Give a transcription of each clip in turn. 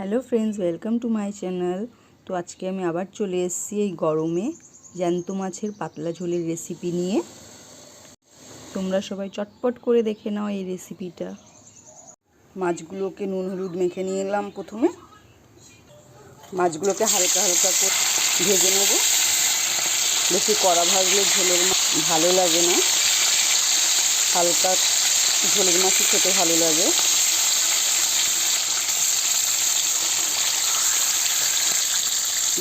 Hello friends welcome to my channel তো আজকে আমি আবার চলে এসেছি এই গরমে জ্যান্ত মাছের পাতলা ঝোলের রেসিপি নিয়ে। তোমরা সবাই চটপট করে দেখে নাও এই রেসিপিটা মাছগুলোকে নুন, হলুদ মেখে নিয়ে এলাম প্রথমে। মাছগুলোকে হালকা হালকা করে ভেজে নেব। বেশি কড়া ভাজলে ঝোলের ভালো লাগে না। হালকা ঝোলের মাছই খেতে ভালো লাগে।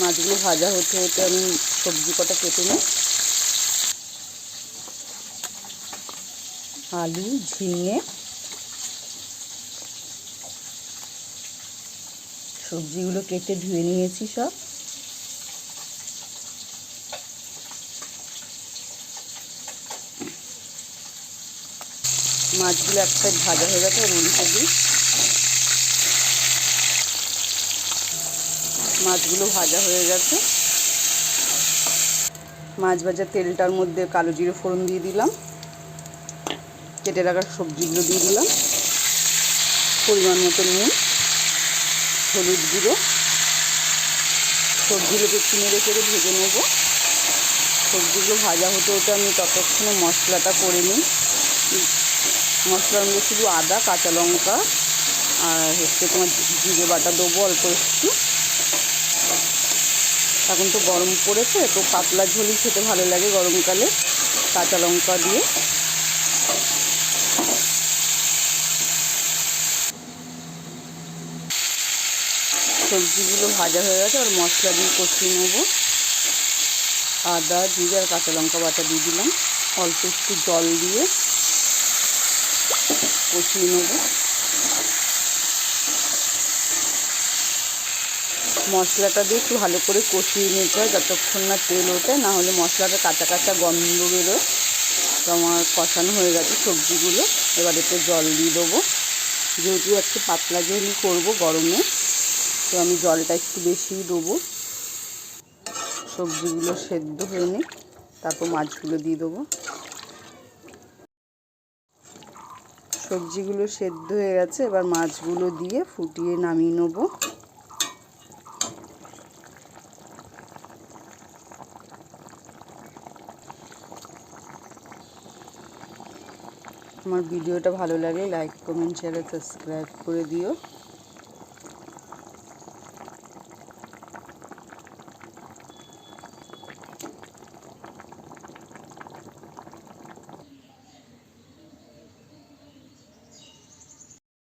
মাছগুলো ভাজা হতে হতে আমি সবজি কটা কেটে নিই। আলু, ঝিঙে, সবজিগুলো কেটে ধুয়ে নিয়েছি সব। মাছগুলো একটা ভাজা হয়ে গেছে উল্টে দিই। মাছগুলো ভাজা হয়ে গেছে। মাছ ভাজা তেলটার মধ্যে কালো জিরে ফোড়ন দিয়ে দিলাম। কেটে রাখার সবজিগুলো দিয়ে দিলাম। পরিমাণ মতো নুন, হলুদ গুঁড়ো। সবজিগুলোকে নেড়ে চেড়ে ভেজে নেব। সবজিগুলো ভাজা হতে হতে আমি ততক্ষণে মশলাটা করে নিই। মশলার মধ্যে শুধু আদা, কাঁচা লঙ্কা আর হচ্ছে তোমার জিরে বাটা দেবো অল্প একটু। এখন তো গরম পড়েছে, তো পাতলা ঝোলই খেতে ভালো লাগে গরমকালে, কাঁচা লঙ্কা দিয়ে। সবজিগুলো ভাজা হয়ে গেছে আর মশলা দিয়ে কষিয়ে নেব। আদা, জিরে আর কাঁচা লঙ্কা বাটা দিয়ে দিলাম। অল্প একটু জল দিয়ে কষিয়ে নেব। মশলাটা দিয়ে একটু ভালো করে কষিয়ে নিতে হয়, যতক্ষণ না তেল ওঠে, না হলে মশলাটা কাঁচা কাঁচা গন্ধ বেরোয়। তো আমার কষানো হয়ে গেছে সবজিগুলো। এবার এতে জল দিয়ে দেবো। যেহেতু একটু পাতলা ঝোলই করব গরমে, তো আমি জলটা একটু বেশিই দেবো। সবজিগুলো সেদ্ধ হয়ে নিই তারপর মাছগুলো দিয়ে দেবো। সবজিগুলো সেদ্ধ হয়ে গেছে, এবার মাছগুলো দিয়ে ফুটিয়ে নামিয়ে নেব। আমার ভিডিওটা ভালো লাগে লাইক কমেন্ট শেয়ার সাবস্ক্রাইব করে দিও।